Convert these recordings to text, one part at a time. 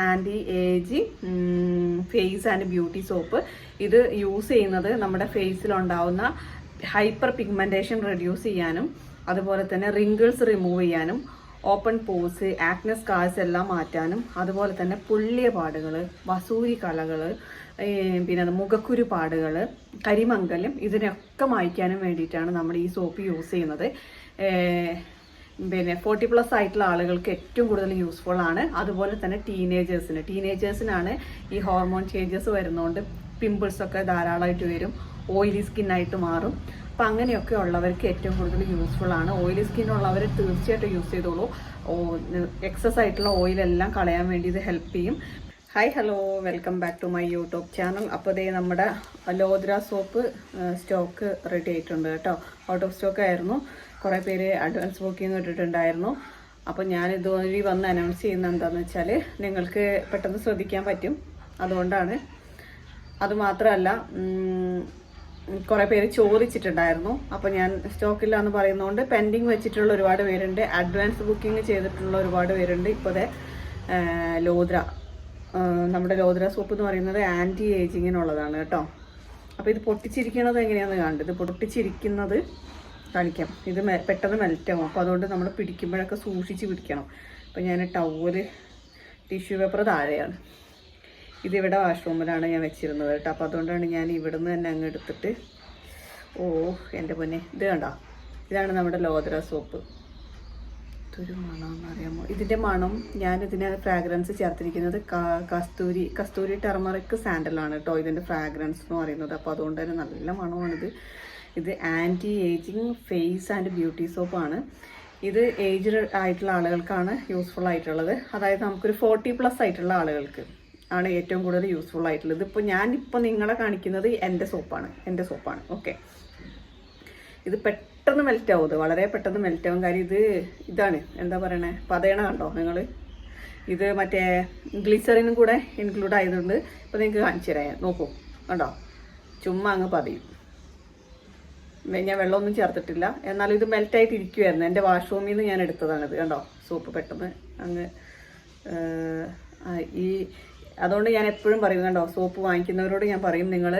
Anti ageing face and beauty soap ഇത് use ചെയ്യുന്നത് നമ്മുടെ ഫേസിലുണ്ടാവുന്ന ഹൈപ്പർ പിഗ്മെന്റേഷൻ റെഡ്യൂസ് ചെയ്യാനും അതുപോലെ തന്നെ റിങ്കിൾസ് റിമൂവ് ചെയ്യാനും ഓപ്പൺ പോസ് ആക്നസ് കാഴ്സ് എല്ലാം മാറ്റാനും അതുപോലെ തന്നെ പുള്ളിയ പാടുകൾ വസൂരി കലകൾ പിന്നെ മുഖക്കുരു പാടുകൾ കരിമംഗലം ഇതിനൊക്കെ മായ്ക്കാനും വേണ്ടിയിട്ടാണ് നമ്മൾ ഈ സോപ്പ് യൂസ് ചെയ്യുന്നത് പിന്നെ ഫോർട്ടി പ്ലസ് ആയിട്ടുള്ള ആളുകൾക്ക് ഏറ്റവും കൂടുതൽ യൂസ്ഫുൾ ആണ്. അതുപോലെ തന്നെ ടീനേജേഴ്സിന് ടീനേജേഴ്സിനാണ് ഈ ഹോർമോൺ ചേഞ്ചസ് വരുന്നതുകൊണ്ട് പിമ്പിൾസ് ഒക്കെ ധാരാളമായിട്ട് വരും. ഓയിലി സ്കിന്നായിട്ട് മാറും. അപ്പം അങ്ങനെയൊക്കെ ഉള്ളവർക്ക് ഏറ്റവും കൂടുതൽ യൂസ്ഫുൾ ആണ്. ഓയിലി സ്കിൻ ഉള്ളവർ തീർച്ചയായിട്ടും യൂസ് ചെയ്തോളൂ. എക്സസ് ആയിട്ടുള്ള ഓയിലെല്ലാം കളയാൻ വേണ്ടി ഇത് ഹെൽപ്പ് ചെയ്യും. Hi hello welcome back to my YouTube channel അപ്പോൾ ദേ നമ്മുടെ ലോദ്ര സോപ്പ് സ്റ്റോക്ക് റെഡി ആയിട്ടുണ്ട് കേട്ടോ. ഔട്ട് ഓഫ് സ്റ്റോക്ക് ആയിരുന്നു. കുറേ പേര് അഡ്വാൻസ് ബുക്കിംഗ് ഇട്ടിട്ടുണ്ടായിരുന്നു. അപ്പോൾ ഞാൻ ഇതുവഴി വന്ന് അനൗൺസ് ചെയ്യുന്ന എന്താണെന്ന് വെച്ചാൽ നിങ്ങൾക്ക് പെട്ടെന്ന് ശ്രദ്ധിക്കാൻ പറ്റും. അതുകൊണ്ടാണ്. അതുമാത്രമല്ല കുറേ പേര് ചോദിച്ചിട്ടുണ്ടായിരുന്നു. അപ്പോൾ ഞാൻ സ്റ്റോക്കില്ല എന്ന് പറയുന്നതുകൊണ്ട് പെൻഡിങ് വെച്ചിട്ടുള്ള ഒരുപാട് പേരുണ്ട്. അഡ്വാൻസ് ബുക്കിംഗ് ചെയ്തിട്ടുള്ള ഒരുപാട് പേരുണ്ട്. ഇപ്പോൾ ദേ, ലോദ്ര. നമ്മുടെ ലോദ്ര സോപ്പ് എന്ന് പറയുന്നത് ആന്റി ഏജിങ്ങിനുള്ളതാണ് കേട്ടോ. അപ്പോൾ ഇത് പൊട്ടിച്ചിരിക്കുന്നത് എങ്ങനെയാണെന്ന് കണ്ടത് പൊട്ടിച്ചിരിക്കുന്നത് കാണിക്കാം. ഇത് പെട്ടെന്ന് മെൽറ്റാവും. അപ്പോൾ അതുകൊണ്ട് നമ്മൾ പിടിക്കുമ്പോഴൊക്കെ സൂക്ഷിച്ച് പിടിക്കണം. അപ്പോൾ ഞാൻ ടവൽ ടിഷ്യൂ പേപ്പർ താഴെയാണ്. ഇതിവിടെ വാഷ്റൂമിലാണ് ഞാൻ വെച്ചിരുന്നത് കേട്ടോ. അപ്പോൾ അതുകൊണ്ടാണ് ഞാൻ ഇവിടുന്ന് തന്നെ അങ്ങ് എടുത്തിട്ട് ഓ എന്റെ പൊന്നെ. ഇത് കണ്ടോ? ഇതാണ് നമ്മുടെ ലോദ്ര സോപ്പ് ഇതൊരു മണമെന്ന് അറിയാമോ? ഇതിന്റെ മണം ഞാൻ ഇതിന് ഫ്രാഗ്രൻസ് ചേർത്തിരിക്കുന്നത് കസ്തൂരി കസ്തൂരി ടെർമറിക് സാൻഡലാണ് കേട്ടോ. ഇതിന്റെ ഫ്രാഗ്രൻസ് എന്ന് പറയുന്നത്. അപ്പോൾ അതുകൊണ്ട് തന്നെ നല്ല മണമാണിത്. ഇത് anti ageing face and beauty സോപ്പാണ് ഇത് ഏജ്ഡ് ആയിട്ടുള്ള ആളുകൾക്കാണ് യൂസ്ഫുൾ ആയിട്ടുള്ളത്. അതായത് നമുക്കൊരു ഫോർട്ടി പ്ലസ് ആയിട്ടുള്ള ആളുകൾക്ക് ആണ് ഏറ്റവും കൂടുതൽ യൂസ്ഫുൾ ആയിട്ടുള്ളത്. ഇതിപ്പോൾ ഞാനിപ്പോൾ നിങ്ങളെ കാണിക്കുന്നത് എന്റെ സോപ്പാണ് എന്റെ സോപ്പാണ് ഓക്കെ ഇത് പെട്ടെന്ന് മെൽറ്റ് ആവും. വളരെ പെട്ടെന്ന് മെൽറ്റ് ആവും. കാര്യം ഇത് ഇതാണ്. എന്താ പറയണേ? പതയണ കണ്ടോ നിങ്ങൾ? ഇത് മറ്റേ ഗ്ലിസറിനും കൂടെ ഇൻക്ലൂഡ് ആയതുകൊണ്ട് ഇപ്പോൾ നിങ്ങൾക്ക് കാണിച്ചു തരാം. നോക്കൂ. കണ്ടോ? ചുമ്മാ അങ്ങ് പതയും. ഞാൻ വെള്ളമൊന്നും ചേർത്തിട്ടില്ല. എന്നാലും ഇത് മെൽറ്റ് ആയിട്ട് ഇരിക്കുമായിരുന്നു എന്റെ വാഷ്റൂമിൽ നിന്ന് ഞാൻ എടുത്തതാണിത് കണ്ടോ? സൂപ്പ് പെട്ടെന്ന് അങ്ങ് ഈ അതുകൊണ്ട് ഞാൻ എപ്പോഴും പറയും കണ്ടോ സോപ്പ് വാങ്ങിക്കുന്നവരോട് ഞാൻ പറയും നിങ്ങൾ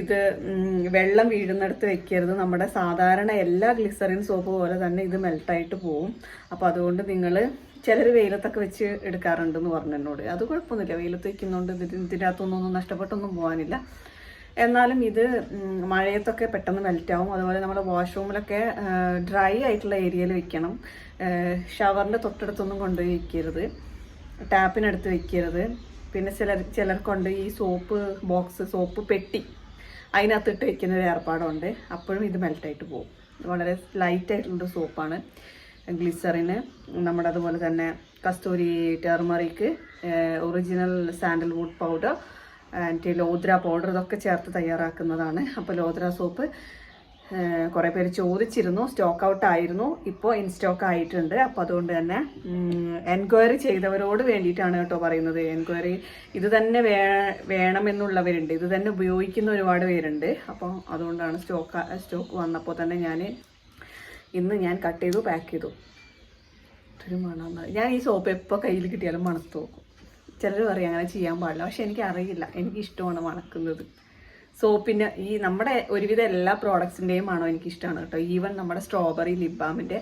ഇത് വെള്ളം വീഴുന്നിടത്ത് വെക്കരുത്. നമ്മുടെ സാധാരണ എല്ലാ ഗ്ലിസറിൻ സോപ്പ് പോലെ തന്നെ ഇത് മെൽട്ടായിട്ട് പോവും. അപ്പോൾ അതുകൊണ്ട് നിങ്ങൾ ചിലർ വെയിലത്തൊക്കെ വെച്ച് എടുക്കാറുണ്ടെന്ന് പറഞ്ഞു എന്നോട്. അത് കുഴപ്പമൊന്നുമില്ല. വെയിലത്ത് വെക്കുന്നതുകൊണ്ട് ഇതിന് ഇതിന്റെ അകത്തൊന്നും നഷ്ടപ്പെട്ടൊന്നും പോകാനില്ല. എന്നാലും ഇത് മഴയത്തൊക്കെ പെട്ടെന്ന് മെൽറ്റാവും അതുപോലെ നമ്മൾ വാഷ്റൂമിലൊക്കെ ഡ്രൈ ആയിട്ടുള്ള ഏരിയയിൽ വെക്കണം. ഷവറിന്റെ തൊട്ടടുത്തൊന്നും കൊണ്ടുപോയി വെക്കരുത്. ടാപ്പിനടുത്ത് വെക്കരുത്. പിന്നെ ചിലർ ചിലർക്കുണ്ട് ഈ സോപ്പ് ബോക്സ് സോപ്പ് പെട്ടി. അതിനകത്തിട്ട് വെക്കുന്ന ഒരു ഏർപ്പാടുണ്ട്. അപ്പോഴും ഇത് മെൽറ്റായിട്ട് പോകും. വളരെ ലൈറ്റ് ആയിട്ടുള്ള സോപ്പാണ്. ഗ്ലിസറിന് നമ്മുടെ അതുപോലെ തന്നെ Kasturi turmeric original sandalwood powder and lodhra powder ഇതൊക്കെ ചേർത്ത് തയ്യാറാക്കുന്നതാണ്. അപ്പോൾ ലോദ്ര സോപ്പ് കുറേ പേര് ചോദിച്ചിരുന്നു സ്റ്റോക്ക് ഔട്ട് ആയിരുന്നു ഇപ്പോൾ ഇൻ സ്റ്റോക്ക് ആയിട്ടുണ്ട്. അപ്പോൾ അതുകൊണ്ട് തന്നെ എൻക്വയറി ചെയ്തവരോട് വേണ്ടിയിട്ടാണ് കേട്ടോ പറയുന്നത്. എൻക്വയറി ഇത് തന്നെ വേ വേണമെന്നുള്ളവരുണ്ട്. ഇത് തന്നെ ഉപയോഗിക്കുന്ന ഒരുപാട് പേരുണ്ട്. അപ്പോൾ അതുകൊണ്ടാണ് സ്റ്റോക്ക് സ്റ്റോക്ക് വന്നപ്പോൾ തന്നെ ഞാൻ ഇന്ന് ഞാൻ കട്ട് ചെയ്തു പാക്ക് ചെയ്തു. ഒരു മണം ഞാൻ ഈ സോപ്പ് എപ്പോൾ കയ്യിൽ കിട്ടിയാലും മണത്ത് നോക്കും. ചിലർ പറയും അങ്ങനെ ചെയ്യാൻ പാടില്ല. പക്ഷെ എനിക്ക് അറിയില്ല എനിക്ക് ഇഷ്ടമാണ് മണക്കുന്നത് സോപ്പിന്റെ ഈ നമ്മുടെ ഒരുവിധം എല്ലാ പ്രോഡക്ട്സിന്റെയും എനിക്ക് ഇഷ്ടമാണ് കേട്ടോ. ഈവൻ നമ്മുടെ സ്ട്രോബെറി ലിബാമിന്റെ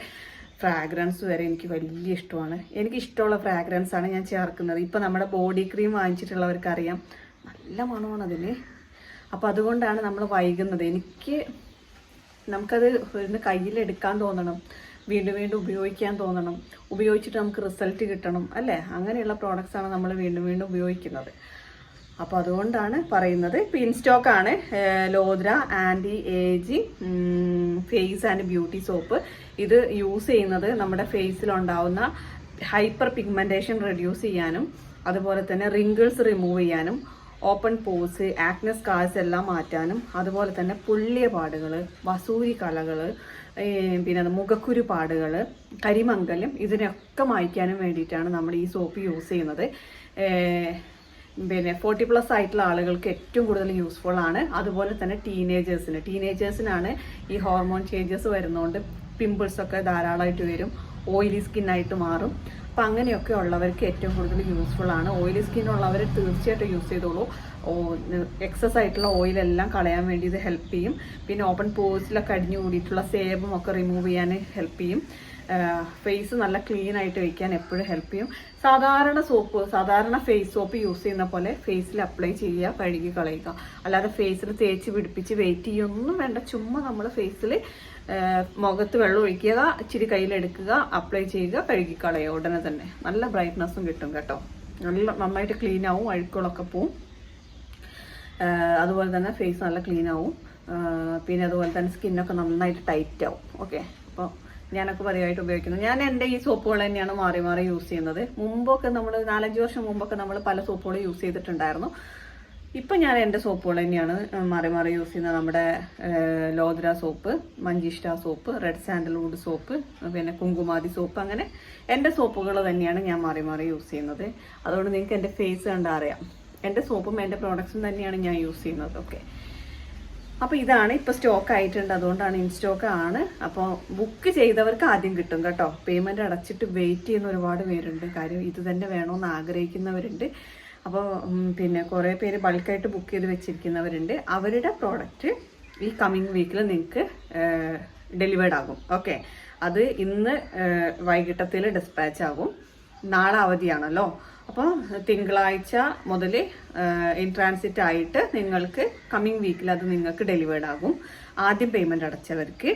ഫ്രാഗ്രൻസ് വരെ എനിക്ക് വലിയ ഇഷ്ടമാണ്. എനിക്ക് ഇഷ്ടമുള്ള ഫ്രാഗ്രൻസ് ആണ് ഞാൻ ചേർക്കുന്നത്. ഇപ്പം നമ്മുടെ ബോഡി ക്രീം വാങ്ങിച്ചിട്ടുള്ളവർക്ക് അറിയാം നല്ല മണമാണ് അതിന്. അപ്പോൾ അതുകൊണ്ടാണ് നമ്മൾ വൈകുന്നത്. എനിക്ക് നമുക്കത് ഒന്ന് കയ്യിലെടുക്കാൻ തോന്നണം. വീണ്ടും വീണ്ടും ഉപയോഗിക്കാൻ തോന്നണം. ഉപയോഗിച്ചിട്ട് നമുക്ക് റിസൾട്ട് കിട്ടണം അല്ലേ? അങ്ങനെയുള്ള പ്രോഡക്റ്റ്സ് ആണ് നമ്മൾ വീണ്ടും വീണ്ടും ഉപയോഗിക്കുന്നത്. അപ്പോൾ അതുകൊണ്ടാണ് പറയുന്നത്. ഇപ്പോൾ ഇൻസ്റ്റോക്കാണ് ലോദ്ര ആന്റി ഏജി ഫേസ് ആൻഡ് ബ്യൂട്ടി സോപ്പ്. ഇത് യൂസ് ചെയ്യുന്നത് നമ്മുടെ ഫേസിലുണ്ടാവുന്ന ഹൈപ്പർ പിഗ്മെന്റേഷൻ റെഡ്യൂസ് ചെയ്യാനും അതുപോലെ തന്നെ റിങ്കിൾസ് റിമൂവ് ചെയ്യാനും ഓപ്പൺ പോസ് ആക്നസ് കാഴ്സ് എല്ലാം മാറ്റാനും അതുപോലെ തന്നെ പുള്ളിയ പാടുകൾ വസൂരി കലകൾ പിന്നെ അത് മുഖക്കുരു പാടുകൾ കരിമംഗലം ഇതിനൊക്കെ മായ്ക്കാനും വേണ്ടിയിട്ടാണ് നമ്മൾ ഈ സോപ്പ് യൂസ് ചെയ്യുന്നത്. പിന്നെ ഫോർട്ടി പ്ലസ് ആയിട്ടുള്ള ആളുകൾക്ക് ഏറ്റവും കൂടുതൽ യൂസ്ഫുൾ ആണ്. അതുപോലെ തന്നെ ടീനേജേഴ്സിന് ടീനേജേഴ്സിനാണ് ഈ ഹോർമോൺ ചേഞ്ചസ് വരുന്നതുകൊണ്ട് പിമ്പിൾസ് ഒക്കെ ധാരാളമായിട്ട് വരും. ഓയിലി സ്കിന്നായിട്ട് മാറും. അപ്പം അങ്ങനെയൊക്കെ ഉള്ളവർക്ക് ഏറ്റവും കൂടുതൽ യൂസ്ഫുൾ ആണ്. ഓയിലി സ്കിൻ ഉള്ളവർ തീർച്ചയായിട്ടും യൂസ് ചെയ്തോളൂ. എക്സസ് ആയിട്ടുള്ള ഓയിലെല്ലാം കളയാൻ വേണ്ടി ഇത് ഹെൽപ്പ് ചെയ്യും. പിന്നെ ഓപ്പൺ പോസിലൊക്കെ അടിഞ്ഞു കൂടിയിട്ടുള്ള സേബും ഒക്കെ റിമൂവ് ചെയ്യാൻ ഹെൽപ്പ് ചെയ്യും. ഫേസ് നല്ല ക്ലീൻ ആയിട്ട് വയ്ക്കാൻ എപ്പോഴും ഹെൽപ്പ് ചെയ്യും. സാധാരണ സോപ്പ് സാധാരണ ഫേസ് സോപ്പ് യൂസ് ചെയ്യുന്ന പോലെ ഫേസിൽ അപ്ലൈ ചെയ്യുക കഴുകി കളയുക. അല്ലാതെ ഫേസിൽ തേച്ച് പിടിപ്പിച്ച് വെയിറ്റ് ചെയ്യൊന്നും വേണ്ട. ചുമ്മാ നമ്മൾ ഫേസിൽ മുഖത്ത് വെള്ളം ഒഴിക്കുക ഇച്ചിരി കയ്യിലെടുക്കുക അപ്ലൈ ചെയ്യുക കഴുകി കളയുക ഉടനെ തന്നെ. നല്ല ബ്രൈറ്റ്നസ്സും കിട്ടും കേട്ടോ. നല്ല നന്നായിട്ട് ക്ലീൻ ആവും അഴുക്കുകളൊക്കെ പോവും. അതുപോലെ തന്നെ ഫേസ് നല്ല ക്ലീൻ ആവും. പിന്നെ അതുപോലെ തന്നെ സ്കിന്നൊക്കെ നന്നായിട്ട് ടൈറ്റ് ആവും. ഓക്കെ അപ്പോൾ ഞാനൊക്കെ പതിവായിട്ട് ഉപയോഗിക്കുന്നത് ഞാൻ എന്റെ ഈ സോപ്പുകൾ തന്നെയാണ് മാറി മാറി യൂസ് ചെയ്യുന്നത്. മുമ്പൊക്കെ നമ്മൾ നാലഞ്ച് വർഷം മുമ്പൊക്കെ നമ്മൾ പല സോപ്പുകളും യൂസ് ചെയ്തിട്ടുണ്ടായിരുന്നു. ഇപ്പം ഞാൻ എന്റെ സോപ്പുകൾ തന്നെയാണ് മാറി മാറി യൂസ് ചെയ്യുന്നത് നമ്മുടെ lodhra soap manjishta soap red sandalwood soap പിന്നെ കുങ്കുമാതി സോപ്പ് അങ്ങനെ എന്റെ സോപ്പുകൾ തന്നെയാണ് ഞാൻ മാറി മാറി യൂസ് ചെയ്യുന്നത്. അതുകൊണ്ട് നിങ്ങൾക്ക് എന്റെ ഫേസ് കണ്ടാൽ അറിയാം. എന്റെ സോപ്പും എന്റെ പ്രോഡക്ട്സും തന്നെയാണ് ഞാൻ യൂസ് ചെയ്യുന്നത്. ഓക്കെ അപ്പോൾ ഇതാണ് ഇപ്പോൾ സ്റ്റോക്ക് ആയിട്ടുണ്ട്. അതുകൊണ്ടാണ് ഇൻ സ്റ്റോക്ക് ആണ്. അപ്പോൾ ബുക്ക് ചെയ്തവർക്ക് ആദ്യം കിട്ടും കേട്ടോ. പേയ്മെന്റ് അടച്ചിട്ട് വെയിറ്റ് ചെയ്യുന്ന ഒരുപാട് പേരുണ്ട്. കാര്യം ഇത് തന്നെ വേണമെന്ന് ആഗ്രഹിക്കുന്നവരുണ്ട്. അപ്പോൾ പിന്നെ കുറേ പേര് ബൾക്കായിട്ട് ബുക്ക് ചെയ്ത് വെച്ചിരിക്കുന്നവരുണ്ട്. അവരുടെ പ്രോഡക്റ്റ് ഈ കമ്മിങ് വീക്കിൽ നിങ്ങൾക്ക് ഡെലിവേർഡ് ആകും. ഓക്കെ അത് ഇന്ന് വൈകിട്ടത്തിൽ ഡിസ്പാച്ച് ആകും. നാളെ അവധിയാണല്ലോ. അപ്പോൾ തിങ്കളാഴ്ച മുതൽ ഇൻ ട്രാൻസിറ്റ് ആയിട്ട് നിങ്ങൾക്ക് കമ്മിങ് വീക്കിൽ അത് നിങ്ങൾക്ക് ഡെലിവേർഡ് ആകും. ആദ്യം പേയ്മെന്റ് അടച്ചവർക്ക്.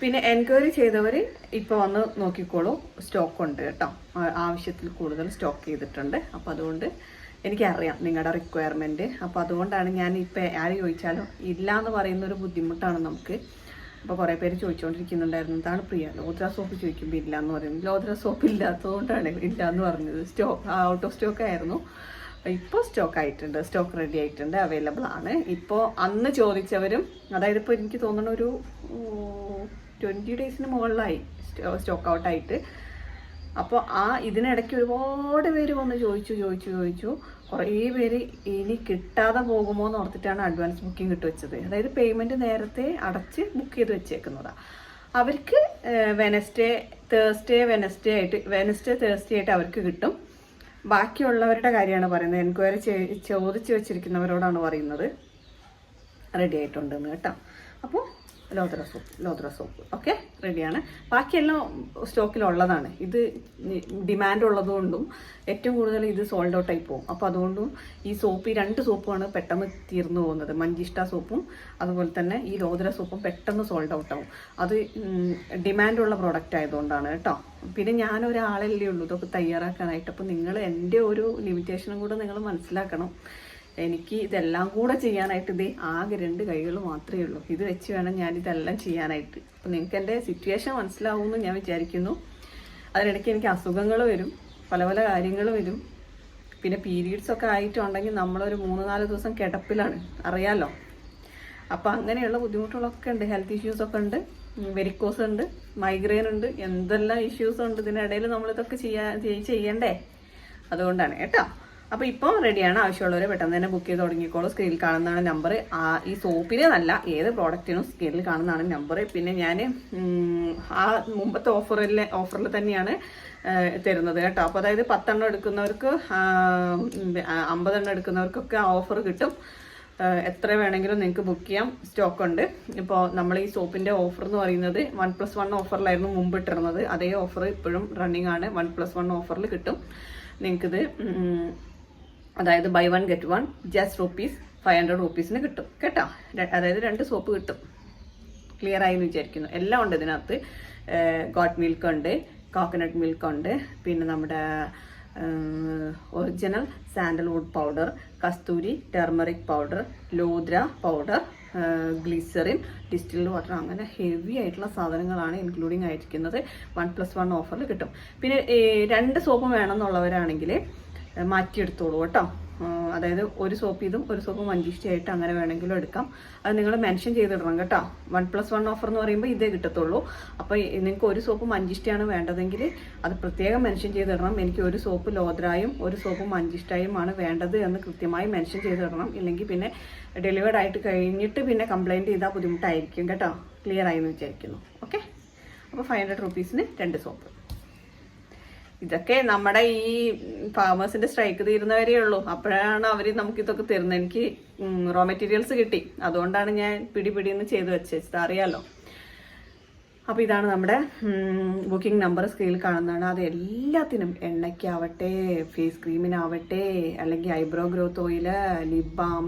പിന്നെ എൻക്വയറി ചെയ്തവർ ഇപ്പോൾ വന്ന് നോക്കിക്കോളൂ. സ്റ്റോക്ക് ഉണ്ട് കേട്ടോ. ആവശ്യത്തിൽ കൂടുതൽ സ്റ്റോക്ക് ചെയ്തിട്ടുണ്ട്. അപ്പോൾ അതുകൊണ്ട് എനിക്കറിയാം നിങ്ങളുടെ റിക്വയർമെന്റ് അപ്പോൾ അതുകൊണ്ടാണ് ഞാൻ ഇപ്പോൾ ആര് ചോദിച്ചാലും ഇല്ല എന്ന് പറയുന്നൊരു ബുദ്ധിമുട്ടാണ് നമുക്ക്. അപ്പോൾ കുറേ പേര് ചോദിച്ചുകൊണ്ടിരിക്കുന്നുണ്ടായിരുന്നു എന്താണ് പ്രിയ? ലോദ്ര സോപ്പ് ചോദിക്കുമ്പോൾ ഇല്ല എന്ന് പറയുന്നത് ലോദ്ര സോപ്പ് ഇല്ലാത്തതുകൊണ്ടാണ് ഇല്ല എന്ന് പറഞ്ഞത്. സ്റ്റോക്ക് ഔട്ട് ഓഫ് സ്റ്റോക്ക് ആയിരുന്നു. ഇപ്പോൾ സ്റ്റോക്ക് ആയിട്ടുണ്ട് സ്റ്റോക്ക് റെഡി ആയിട്ടുണ്ട് അവൈലബിൾ ആണ്. ഇപ്പോൾ അന്ന് ചോദിച്ചവരും അതായത് ഇപ്പോൾ എനിക്ക് തോന്നുന്ന ഒരു ട്വന്റി ഡേയ്സിന് മുകളിലായി സ്റ്റോക്ക് ഔട്ട് ആയിട്ട്. അപ്പോൾ ആ ഇതിനിടയ്ക്ക് ഒരുപാട് പേര് വന്ന് ചോദിച്ചു ചോദിച്ചു ചോദിച്ചു. കുറേ പേര് ഇനി കിട്ടാതെ പോകുമോ എന്ന് ഓർത്തിട്ടാണ് അഡ്വാൻസ് ബുക്കിംഗ് ഇട്ട് വെച്ചത്. അതായത് പേയ്മെന്റ് നേരത്തെ അടച്ച് ബുക്ക് ചെയ്ത് വെച്ചേക്കുന്നതാണ് അവർക്ക് വെനസ്ഡേ തേഴ്സ്ഡേ വെനസ്ഡേ ആയിട്ട് വെനസ്ഡേ തേഴ്സ്ഡേ ആയിട്ട് അവർക്ക് കിട്ടും. ബാക്കിയുള്ളവരുടെ കാര്യമാണ് പറയുന്നത്. എൻക്വയറി ചോദിച്ചു വെച്ചിരിക്കുന്നവരോടാണ് പറയുന്നത്. റെഡി ആയിട്ടുണ്ടെന്ന് കേട്ടോ. അപ്പോൾ lodhra soap lodhra soap. Okay റെഡിയാണ് ബാക്കിയെല്ലാം സ്റ്റോക്കിലുള്ളതാണ് ഇത് ഡിമാൻഡ് ഉള്ളതുകൊണ്ടും ഏറ്റവും കൂടുതൽ ഇത് സോൾഡ് ഔട്ടായി പോകും. അപ്പോൾ അതുകൊണ്ടും ഈ സോപ്പ് ഈ രണ്ട് സോപ്പുമാണ് പെട്ടെന്ന് തീർന്നു പോകുന്നത്. മഞ്ചിഷ്ട സോപ്പും അതുപോലെ തന്നെ ഈ ലോദ്ര സോപ്പും പെട്ടെന്ന് സോൾഡ് ഔട്ട് അത് ഡിമാൻഡുള്ള പ്രോഡക്റ്റ് ആയതുകൊണ്ടാണ് കേട്ടോ. പിന്നെ ഞാനൊരാളല്ലേ ഉള്ളൂ ഇതൊക്കെ തയ്യാറാക്കാനായിട്ട്. അപ്പോൾ നിങ്ങൾ എന്റെ ഒരു ലിമിറ്റേഷനും കൂടെ നിങ്ങൾ മനസ്സിലാക്കണം. എനിക്ക് ഇതെല്ലാം കൂടെ ചെയ്യാനായിട്ട് ഇതേ ആകെ രണ്ട് കൈകൾ മാത്രമേ ഉള്ളൂ. ഇത് വെച്ച് വേണം ഞാൻ ഇതെല്ലാം ചെയ്യാനായിട്ട്. അപ്പം നിങ്ങൾക്ക് എന്റെ സിറ്റുവേഷൻ മനസ്സിലാവുമെന്ന് ഞാൻ വിചാരിക്കുന്നു. അതിനിടയ്ക്ക് എനിക്ക് അസുഖങ്ങൾ വരും. പല പല കാര്യങ്ങൾ വരും. പിന്നെ പീരീഡ്സ് ഒക്കെ ആയിട്ടുണ്ടെങ്കിൽ നമ്മളൊരു മൂന്ന് നാല് ദിവസം കിടപ്പിലാണ്. അറിയാലോ? അപ്പം അങ്ങനെയുള്ള ബുദ്ധിമുട്ടുകളൊക്കെ ഉണ്ട്. ഹെൽത്ത് ഇഷ്യൂസ് ഒക്കെ ഉണ്ട്. വെരിക്കോസ് ഉണ്ട്. മൈഗ്രെയിൻ ഉണ്ട്. എന്തെല്ലാം ഇഷ്യൂസ് ഉണ്ട് ഇതിനിടയിൽ നമ്മളിതൊക്കെ ചെയ്യാ ചെയ്യണ്ടേ? അതുകൊണ്ടാണ് കേട്ടോ. അപ്പോൾ ഇപ്പോൾ റെഡിയാണ് ആവശ്യമുള്ളവർ പെട്ടെന്ന് തന്നെ ബുക്ക് ചെയ്ത് തുടങ്ങിക്കോളൂ. സ്ക്രീനിൽ കാണുന്നതാണ് നമ്പർ ഈ സോപ്പിന് നല്ല ഏത് പ്രോഡക്റ്റിനും സ്ക്രീനിൽ കാണുന്നതാണ് നമ്പർ പിന്നെ ഞാൻ ആ മുമ്പത്തെ ഓഫറിൽ ഓഫറിൽ തന്നെയാണ് തരുന്നത് കേട്ടോ. അപ്പോൾ അതായത് പത്തെണ്ണം എടുക്കുന്നവർക്ക് അമ്പതെണ്ണം എടുക്കുന്നവർക്കൊക്കെ ആ ഓഫർ കിട്ടും. എത്ര വേണമെങ്കിലും നിങ്ങൾക്ക് ബുക്ക് ചെയ്യാം. സ്റ്റോക്ക് ഉണ്ട്. ഇപ്പോൾ നമ്മൾ ഈ സോപ്പിന്റെ ഓഫർ എന്ന് പറയുന്നത് വൺ പ്ലസ് വൺ ഓഫറിലായിരുന്നു മുമ്പ് ഇട്ടിരുന്നത്. അതേ ഓഫർ ഇപ്പോഴും റണ്ണിങ് ആണ്. വൺ പ്ലസ് വൺ ഓഫറിൽ കിട്ടും. നിങ്ങൾക്കിത് അതായത് buy one get one just rupees five hundred റുപ്പീസിന് കിട്ടും. കേട്ടോ? അതായത് രണ്ട് സോപ്പ് കിട്ടും. ക്ലിയർ ആയി എന്ന് വിചാരിക്കുന്നു. എല്ലാം ഉണ്ട് ഇതിനകത്ത്. ഗോട്ട് മിൽക്ക് ഉണ്ട് കോക്കനട്ട് മിൽക്ക് ഉണ്ട് പിന്നെ നമ്മുടെ original sandalwood powder Kasturi turmeric powder lodhra powder glycerin distilled water അങ്ങനെ ഹെവി ആയിട്ടുള്ള സാധനങ്ങളാണ് ഇൻക്ലൂഡിങ് ആയിരിക്കുന്നത്. വൺ പ്ലസ് വൺ ഓഫറിൽ കിട്ടും. പിന്നെ രണ്ട് സോപ്പ് വേണമെന്നുള്ളവരാണെങ്കിൽ മാറ്റിയെടുത്തോളൂ കേട്ടോ. അതായത് ഒരു സോപ്പ് ഇതും ഒരു സോപ്പ് മഞ്ചിഷ്ടയായിട്ട് അങ്ങനെ വേണമെങ്കിലും എടുക്കാം. അത് നിങ്ങൾ മെൻഷൻ ചെയ്തിടണം കേട്ടോ. വൺ പ്ലസ് വൺ ഓഫർ എന്ന് പറയുമ്പോൾ ഇതേ കിട്ടത്തുള്ളൂ. അപ്പോൾ നിങ്ങൾക്ക് ഒരു സോപ്പ് മഞ്ചിഷ്ടിയാണ് വേണ്ടതെങ്കിൽ അത് പ്രത്യേകം മെൻഷൻ ചെയ്തിടണം. എനിക്ക് ഒരു സോപ്പ് ലോദ്രായും ഒരു സോപ്പ് മഞ്ചിഷ്ടയുമാണ് വേണ്ടത് എന്ന് കൃത്യമായി മെൻഷൻ ചെയ്തിടണം. ഇല്ലെങ്കിൽ പിന്നെ ഡെലിവേർഡ് ആയിട്ട് കഴിഞ്ഞിട്ട് പിന്നെ കംപ്ലൈന്റ് ചെയ്താൽ ബുദ്ധിമുട്ടായിരിക്കും കേട്ടോ. ക്ലിയർ ആയി എന്ന് വിചാരിക്കുന്നു. ഓക്കെ? അപ്പോൾ ഫൈവ് ഹൺഡ്രഡ് റുപ്പീസിന് രണ്ട് സോപ്പ്. ഇതൊക്കെ നമ്മുടെ ഈ ഫാമേഴ്സിന്റെ സ്ട്രൈക്ക് തീരുന്നവരേ ഉള്ളൂ. അപ്പോഴാണ് അവർ നമുക്ക് ഇതൊക്കെ തരുന്നത്. എനിക്ക് റോ മെറ്റീരിയൽസ് കിട്ടി. അതുകൊണ്ടാണ് ഞാൻ പിടി പിടിയെന്ന് ചെയ്തു വെച്ചത്. അറിയാലോ? അപ്പോൾ ഇതാണ് നമ്മുടെ ബുക്കിംഗ് നമ്പർ സ്ക്രീനിൽ കാണുന്നതാണ്. അത് എല്ലാത്തിനും എണ്ണയ്ക്കാവട്ടെ ഫേസ് ക്രീമിനാവട്ടെ അല്ലെങ്കിൽ eyebrow growth oil lip balm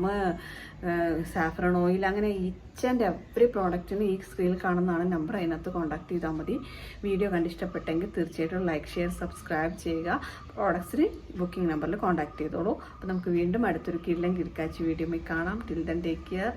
saffron oil അങ്ങനെ ഈച്ച് ആൻഡ് എവറി പ്രോഡക്റ്റിന് ഈ സ്ക്രീനിൽ കാണുന്നതാണ് നമ്പർ അതിനകത്ത് കോൺടാക്ട് ചെയ്താൽ മതി. വീഡിയോ കണ്ടിഷ്ടപ്പെട്ടെങ്കിൽ തീർച്ചയായിട്ടും ലൈക്ക് ഷെയർ സബ്സ്ക്രൈബ് ചെയ്യുക. പ്രോഡക്ട്സിന് ബുക്കിംഗ് നമ്പറിൽ കോൺടാക്ട് ചെയ്തോളൂ. അപ്പോൾ നമുക്ക് വീണ്ടും അടുത്തൊരു കിഴിലും വീഡിയോ കാണാം. Till then take care